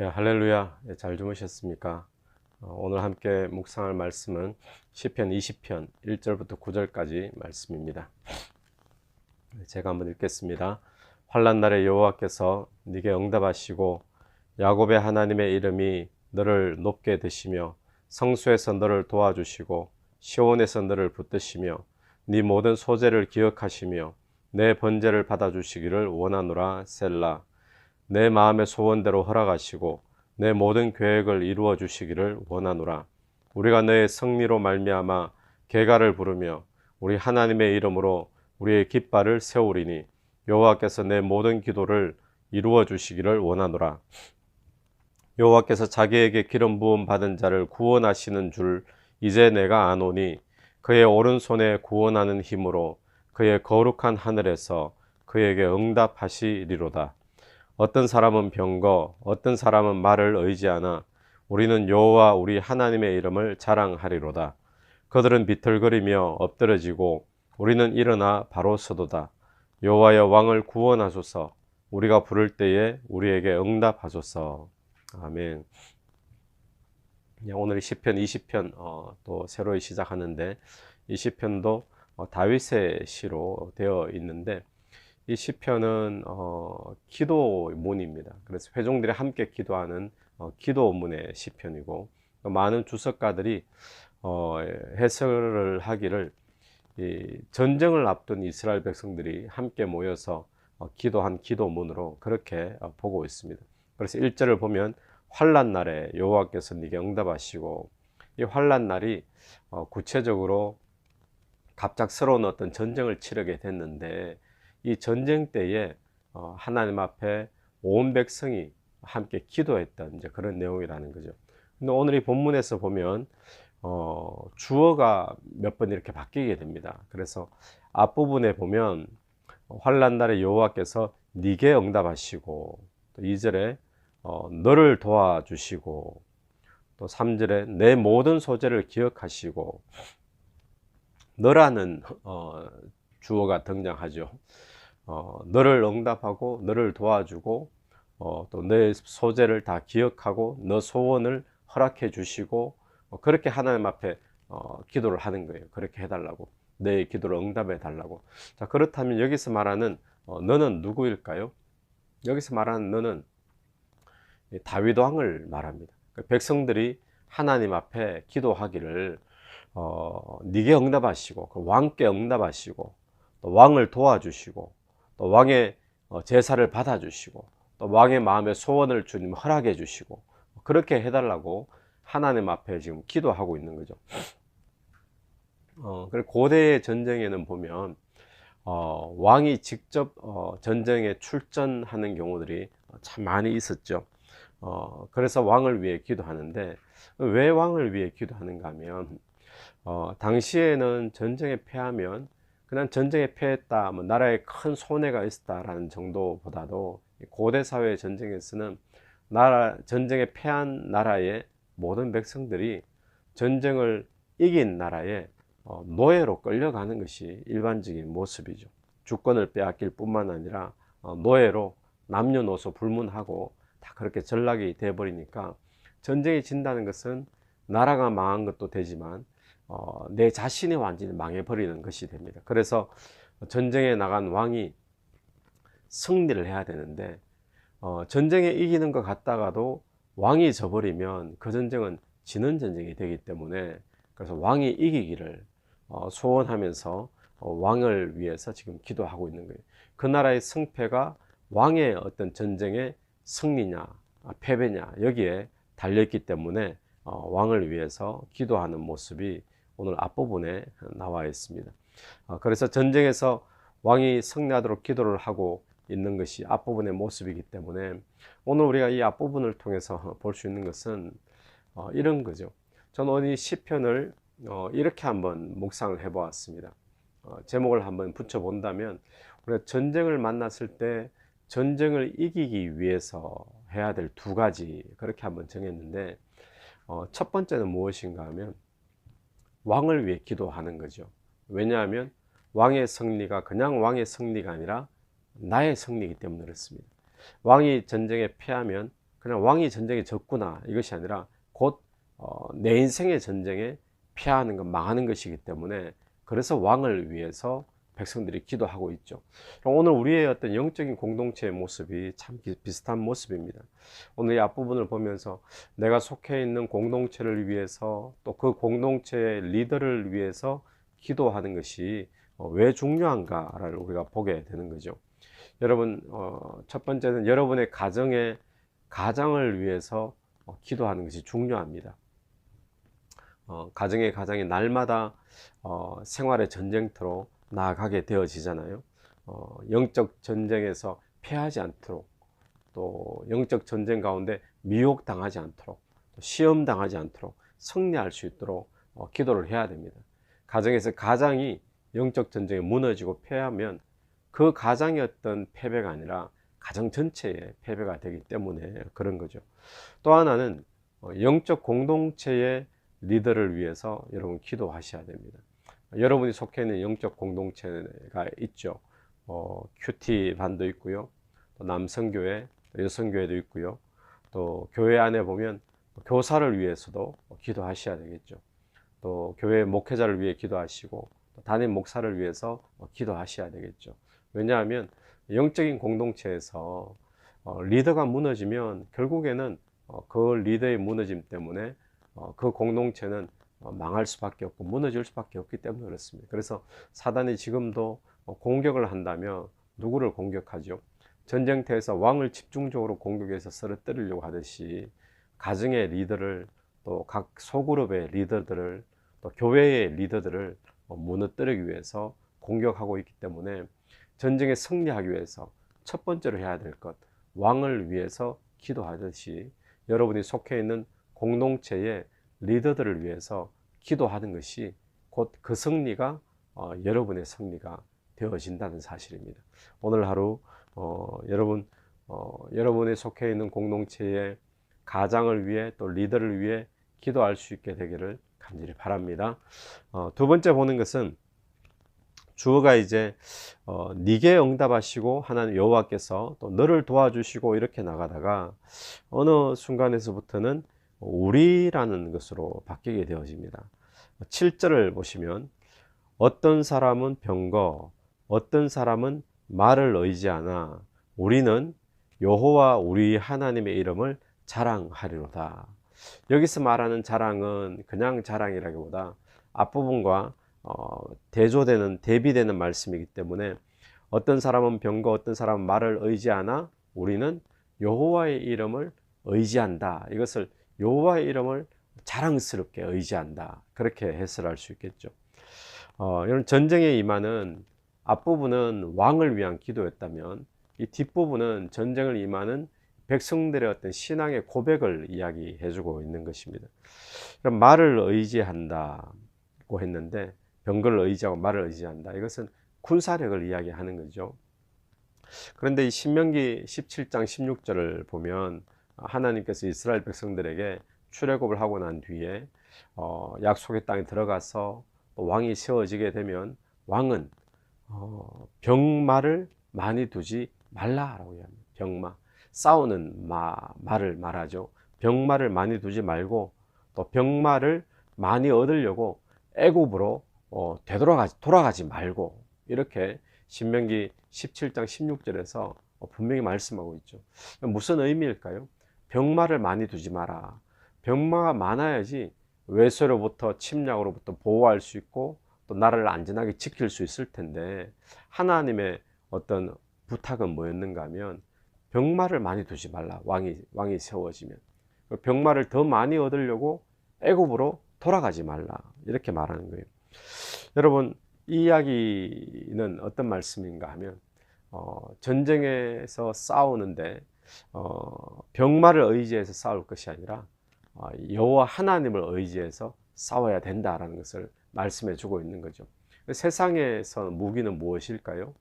예, 할렐루야. 예, 잘 주무셨습니까? 어, 오늘 함께 묵상할 말씀은 시편 20편 1절부터 9절까지 말씀입니다. 네, 제가 한번 읽겠습니다. 환란 날에 여호와께서 네게 응답하시고 야곱의 하나님의 이름이 너를 높게 드시며 성수에서 너를 도와주시고 시온에서 너를 붙드시며 네 모든 소재를 기억하시며 내 번제를 받아주시기를 원하노라 셀라 내 마음의 소원대로 허락하시고 내 모든 계획을 이루어 주시기를 원하노라. 우리가 너의 승리로 말미암아 개가를 부르며 우리 하나님의 이름으로 우리의 깃발을 세우리니 여호와께서 내 모든 기도를 이루어 주시기를 원하노라. 여호와께서 자기에게 기름 부음 받은 자를 구원하시는 줄 이제 내가 아노니 그의 오른손에 구원하는 힘으로 그의 거룩한 하늘에서 그에게 응답하시리로다. 어떤 사람은 병거, 어떤 사람은 말을 의지하나 우리는 여호와 우리 하나님의 이름을 자랑하리로다. 그들은 비틀거리며 엎드러지고 우리는 일어나 바로 서도다. 여호와여 왕을 구원하소서. 우리가 부를 때에 우리에게 응답하소서. 아멘. 오늘 시편 20편 어, 또 새로 시작하는데 이 시편도 어, 다윗의 시로 되어 있는데 이 시편은 어, 기도문입니다. 그래서 회종들이 함께 기도하는 어, 기도문의 시편이고 많은 주석가들이 어, 해설을 하기를 이 전쟁을 앞둔 이스라엘 백성들이 함께 모여서 어, 기도한 기도문으로 그렇게 어, 보고 있습니다. 그래서 1절을 보면 환란 날에 여호와께서 네게 응답하시고 이 환란 날이 어, 구체적으로 갑작스러운 어떤 전쟁을 치르게 됐는데 이 전쟁 때에 어, 하나님 앞에 온 백성이 함께 기도했던 이제 그런 내용이라는 거죠. 근데 오늘 이 본문에서 보면 어, 주어가 몇 번 이렇게 바뀌게 됩니다. 그래서 앞부분에 보면 환란 날에 여호와께서 네게 응답하시고 또 2절에 어, 너를 도와주시고 또 3절에 내 모든 소재를 기억하시고 너라는 어, 주어가 등장하죠. 어, 너를 응답하고 너를 도와주고 어, 또내 소재를 다 기억하고 너 소원을 허락해 주시고 어, 그렇게 하나님 앞에 어, 기도를 하는 거예요. 그렇게 해달라고 내 기도를 응답해 달라고. 자 그렇다면 여기서 말하는 어, 너는 누구일까요? 여기서 말하는 너는 다윗 왕을 말합니다. 그 백성들이 하나님 앞에 기도하기를 어, 네게 응답하시고 그 왕께 응답하시고 또 왕을 도와주시고 또 왕의 어, 제사를 받아주시고 또 왕의 마음의 소원을 주님 허락해 주시고 그렇게 해달라고 하나님 앞에 지금 기도하고 있는 거죠. 어, 그리고 고대의 전쟁에는 보면 어, 왕이 직접 어, 전쟁에 출전하는 경우들이 참 많이 있었죠. 어, 그래서 왕을 위해 기도하는데 왜 왕을 위해 기도하는가 하면 어, 당시에는 전쟁에 패하면 그냥 전쟁에 패했다, 뭐 나라에 큰 손해가 있었다라는 정도보다도 고대 사회 전쟁에서는 나라 전쟁에 패한 나라의 모든 백성들이 전쟁을 이긴 나라에 어, 노예로 끌려가는 것이 일반적인 모습이죠. 주권을 빼앗길 뿐만 아니라 어, 노예로 남녀노소 불문하고 다 그렇게 전락이 돼버리니까 전쟁이 진다는 것은 나라가 망한 것도 되지만 어, 내 자신이 완전히 망해버리는 것이 됩니다. 그래서 전쟁에 나간 왕이 승리를 해야 되는데 어, 전쟁에 이기는 것 같다가도 왕이 져버리면 그 전쟁은 지는 전쟁이 되기 때문에 그래서 왕이 이기기를 어, 소원하면서 어, 왕을 위해서 지금 기도하고 있는 거예요. 그 나라의 승패가 왕의 어떤 전쟁의 승리냐 패배냐 여기에 달려있기 때문에 어, 왕을 위해서 기도하는 모습이 오늘 앞부분에 나와 있습니다. 어, 그래서 전쟁에서 왕이 승리하도록 기도를 하고 있는 것이 앞부분의 모습이기 때문에 오늘 우리가 이 앞부분을 통해서 볼 수 있는 것은 어, 이런 거죠. 저는 오늘 시편을 어, 이렇게 한번 묵상을 해보았습니다. 제목을 한번 붙여본다면 우리가 전쟁을 만났을 때 전쟁을 이기기 위해서 해야 될 두 가지 그렇게 한번 정했는데 첫 번째는 무엇인가 하면 왕을 위해 기도하는 거죠. 왜냐하면 왕의 승리가 그냥 왕의 승리가 아니라 나의 승리이기 때문에 그렇습니다. 왕이 전쟁에 패하면 그냥 왕이 전쟁에 졌구나 이것이 아니라 곧 어, 내 인생의 전쟁에 피하는 것, 망하는 것이기 때문에 그래서 왕을 위해서 백성들이 기도하고 있죠. 오늘 우리의 어떤 영적인 공동체의 모습이 참 비슷한 모습입니다. 오늘 이 앞부분을 보면서 내가 속해 있는 공동체를 위해서 또 그 공동체의 리더를 위해서 기도하는 것이 어, 왜 중요한가를 우리가 보게 되는 거죠. 여러분, 어, 첫 번째는 여러분의 가정의 가장을 위해서 어, 기도하는 것이 중요합니다. 가정의 가장이 날마다 생활의 전쟁터로 나아가게 되어지잖아요. 영적 전쟁에서 패하지 않도록 또 영적 전쟁 가운데 미혹당하지 않도록 시험 당하지 않도록 승리할 수 있도록 기도를 해야 됩니다. 가정에서 가장이 영적 전쟁에 무너지고 패하면 그 가장의 어떤 패배가 아니라 가정 전체의 패배가 되기 때문에 그런 거죠. 또 하나는 어, 영적 공동체의 리더를 위해서 여러분 기도하셔야 됩니다. 여러분이 속해 있는 영적 공동체가 있죠. 어, 큐티 반도 있고요. 또 남성교회, 여성교회도 있고요. 또 교회 안에 보면 교사를 위해서도 기도하셔야 되겠죠. 또 교회 목회자를 위해 기도하시고 담임 목사를 위해서 어, 기도하셔야 되겠죠. 왜냐하면 영적인 공동체에서 어, 리더가 무너지면 결국에는 어, 그 리더의 무너짐 때문에 그 공동체는 망할 수밖에 없고 무너질 수밖에 없기 때문에 그렇습니다. 그래서 사단이 지금도 공격을 한다면 누구를 공격하죠? 전쟁터에서 왕을 집중적으로 공격해서 쓰러뜨리려고 하듯이 가정의 리더를 또 각 소그룹의 리더들을 또 교회의 리더들을 어, 무너뜨리기 위해서 공격하고 있기 때문에 전쟁에 승리하기 위해서 첫 번째로 해야 될 것, 왕을 위해서 기도하듯이 여러분이 속해 있는 공동체의 리더들을 위해서 기도하는 것이 곧 그 승리가 어, 여러분의 승리가 되어진다는 사실입니다. 오늘 하루 어, 여러분 어, 여러분의 속해 있는 공동체의 가장을 위해 또 리더를 위해 기도할 수 있게 되기를 간절히 바랍니다. 어, 두 번째 보는 것은 주어가 이제 어, 니게 응답하시고 하나님 여호와께서 또 너를 도와주시고 이렇게 나가다가 어느 순간에서부터는 우리라는 것으로 바뀌게 되어집니다. 7절을 보시면 어떤 사람은 병거 어떤 사람은 말을 의지하나 우리는 여호와 우리 하나님의 이름을 자랑하리로다. 여기서 말하는 자랑은 그냥 자랑이라기보다 앞부분과 어, 대조되는 대비되는 말씀이기 때문에 어떤 사람은 병거 어떤 사람은 말을 의지하나 우리는 여호와의 이름을 의지한다. 이것을 여호와의 이름을 자랑스럽게 의지한다. 그렇게 해설할 수 있겠죠. 어, 이런 전쟁에 임하는 앞부분은 왕을 위한 기도였다면 이 뒷부분은 전쟁을 임하는 백성들의 어떤 신앙의 고백을 이야기해 주고 있는 것입니다. 그럼 말을 의지한다고 했는데 병거를 의지하고 말을 의지한다. 이것은 군사력을 이야기하는 거죠. 그런데 이 신명기 17장 16절을 보면 하나님께서 이스라엘 백성들에게 출애굽을 하고 난 뒤에 어, 약속의 땅에 들어가서 왕이 세워지게 되면 왕은 어, 병마를 많이 두지 말라라고 합니다. 병마. 싸우는 마, 말을 말하죠. 병마를 많이 두지 말고 또 병마를 많이 얻으려고 애굽으로 어, 되돌아가지 돌아가지 말고 이렇게 신명기 17장 16절에서 어, 분명히 말씀하고 있죠. 무슨 의미일까요? 병마를 많이 두지 마라. 병마가 많아야지 외세로부터 침략으로부터 보호할 수 있고 또 나라를 안전하게 지킬 수 있을 텐데 하나님의 어떤 부탁은 뭐였는가 하면 병마를 많이 두지 말라. 왕이 왕이 세워지면 그 병마를 더 많이 얻으려고 애굽으로 돌아가지 말라. 이렇게 말하는 거예요. 여러분 이 이야기는 어떤 말씀인가 하면 어, 전쟁에서 싸우는데 어, 병마를 의지해서 싸울 것이 아니라 어, 여호와 하나님을 의지해서 싸워야 된다라는 것을 말씀해 주고 있는 거죠. 세상에서 무기는 무엇일까요?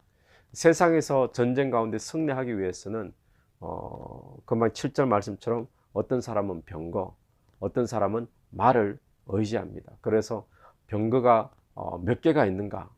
세상에서 전쟁 가운데 승리하기 위해서는 어, 금방 7절 말씀처럼 어떤 사람은 병거, 어떤 사람은 말을 의지합니다. 그래서 병거가 어, 몇 개가 있는가,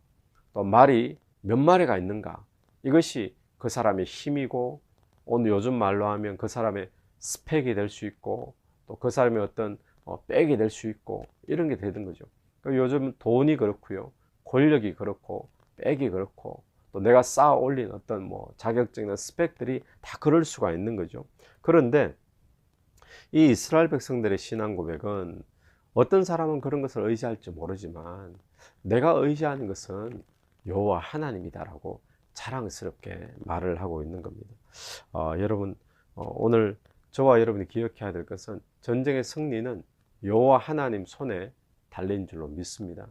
또 말이 몇 마리가 있는가, 이것이 그 사람의 힘이고, 오늘 요즘 말로 하면 그 사람의 스펙이 될 수 있고 또 그 사람의 어떤 어, 백이 될 수 있고 이런 게 되는 거죠. 그러니까 요즘 돈이 그렇고요, 권력이 그렇고 백이 그렇고 또 내가 쌓아 올린 어떤 뭐 자격증이나 스펙들이 다 그럴 수가 있는 거죠. 그런데 이 이스라엘 백성들의 신앙 고백은 어떤 사람은 그런 것을 의지할지 모르지만 내가 의지하는 것은 여호와 하나님이다라고 자랑스럽게 말을 하고 있는 겁니다. 어, 여러분 어, 오늘 저와 여러분이 기억해야 될 것은 전쟁의 승리는 여호와 하나님 손에 달린 줄로 믿습니다.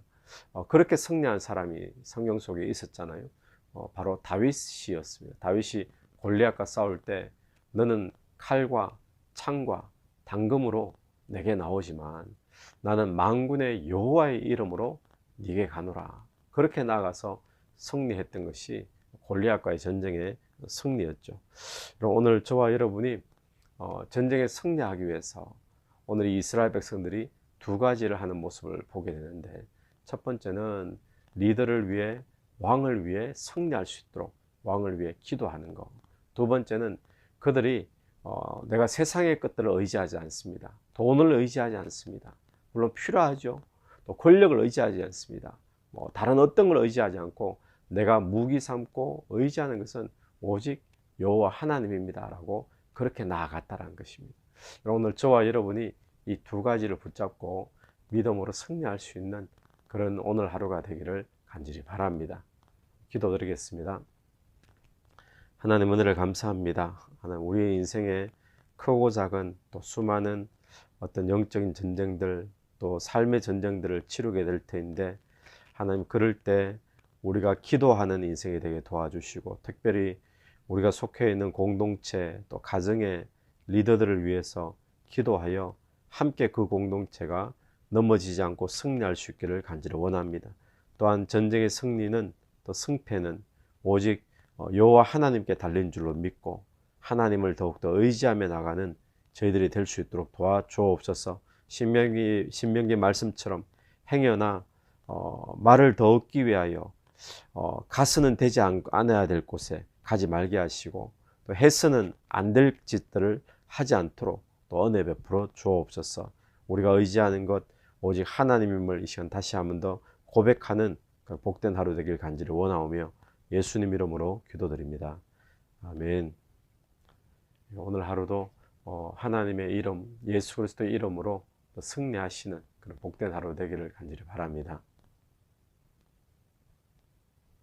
어, 그렇게 승리한 사람이 성경 속에 있었잖아요. 어, 바로 다윗이었습니다. 다윗이 골리앗과 싸울 때 너는 칼과 창과 당금으로 내게 나오지만 나는 만군의 여호와의 이름으로 네게 가노라. 그렇게 나아가서 승리했던 것이 골리앗과의 전쟁의 승리였죠. 그럼 오늘 저와 여러분이 어, 전쟁에 승리하기 위해서 오늘 이 이스라엘 백성들이 두 가지를 하는 모습을 보게 되는데 첫 번째는 리더를 위해 왕을 위해 승리할 수 있도록 왕을 위해 기도하는 것. 두 번째는 그들이 어, 내가 세상의 것들을 의지하지 않습니다. 돈을 의지하지 않습니다. 물론 필요하죠. 또 권력을 의지하지 않습니다. 뭐 다른 어떤 걸 의지하지 않고 내가 무기 삼고 의지하는 것은 오직 여호와 하나님입니다라고 그렇게 나아갔다라는 것입니다. 오늘 저와 여러분이 이 두 가지를 붙잡고 믿음으로 승리할 수 있는 그런 오늘 하루가 되기를 간절히 바랍니다. 기도드리겠습니다. 하나님 은혜를 감사합니다. 하나님 우리의 인생에 크고 작은 또 수많은 어떤 영적인 전쟁들 또 삶의 전쟁들을 치르게 될 텐데 하나님 그럴 때 우리가 기도하는 인생이 되게 도와주시고 특별히 우리가 속해 있는 공동체 또 가정의 리더들을 위해서 기도하여 함께 그 공동체가 넘어지지 않고 승리할 수 있기를 간절히 원합니다. 또한 전쟁의 승리는 또 승패는 오직 어, 여호와 하나님께 달린 줄로 믿고 하나님을 더욱더 의지하며 나가는 저희들이 될 수 있도록 도와주옵소서. 신명기 신명기 말씀처럼 행여나 어, 말을 더 얻기 위하여 어, 가스는 되지 않, 않아야 될 곳에 가지 말게 하시고 또 해서는 안 될 짓들을 하지 않도록 또 은혜 베풀어 주옵소서. 우리가 의지하는 것 오직 하나님임을 이 시간 다시 한 번 더 고백하는 그 복된 하루 되길 간절히 원하오며 예수님 이름으로 기도드립니다. 아멘. 오늘 하루도 어, 하나님의 이름, 예수 그리스도의 이름으로 승리하시는 그런 복된 하루 되기를 간절히 바랍니다.